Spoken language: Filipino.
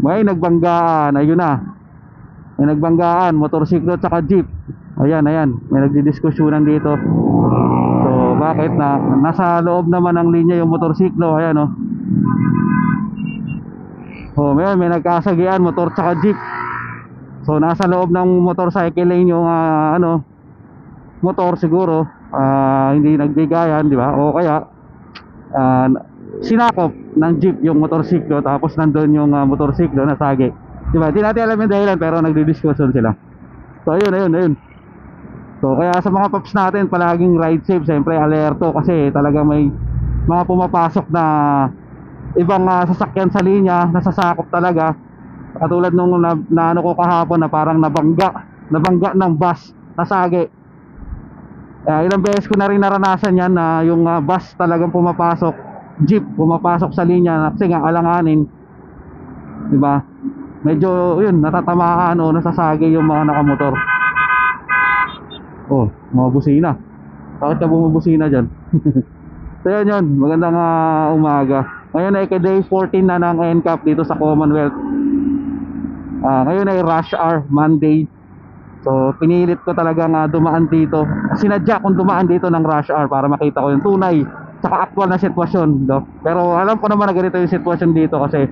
may nagbanggaan ayun na. May nagbanggaan motorsiklo at saka jeep. Ayan ayan. May nagdidiskusyonan dito. So bakit na? Nasa loob naman ng linya yung motorsiklo ayan oh. Oh may, may nagkasagian motor saka jeep. So nasa loob ng motorcycle lane yung ah, ano motor siguro. Ah, hindi nagbigayan di ba? O kaya ah, sinakop ng jeep yung motorsiklo tapos nandun yung ah, motorsiklo na sagi. Di ba di natin alam yung dahilan pero nagdi-discussion sila. So ayun ayun ayun. So kaya sa mga paps natin palaging ride safe siyempre alerto kasi talaga may mga pumapasok na ibang ah, sasakyan sa linya nasasakop talaga. Katulad nung na, na ano ko kahapon na parang nabangga nabangga ng bus nasagi Ah, ilang beses ko na rin naranasan yan na yung ah, bus talagang pumapasok, jeep pumapasok sa linya kasi nga alanganin. 'Di ba? Medyo yun natatamaan o nasasagi yung mga nakamotor. Oh, mga busina. Bakit ka bumubusina diyan? so yun yun, magandang ah, umaga. Ngayon ay day 14 na ng NCAP dito sa Commonwealth. Ah, ngayon ay rush hour Monday. So, pinilit ko talaga nga dumaan dito. Sinadya kong dumaan dito ng rush hour para makita ko yung tunay saka actual na sitwasyon. No? Pero alam ko naman na ganito yung sitwasyon dito kasi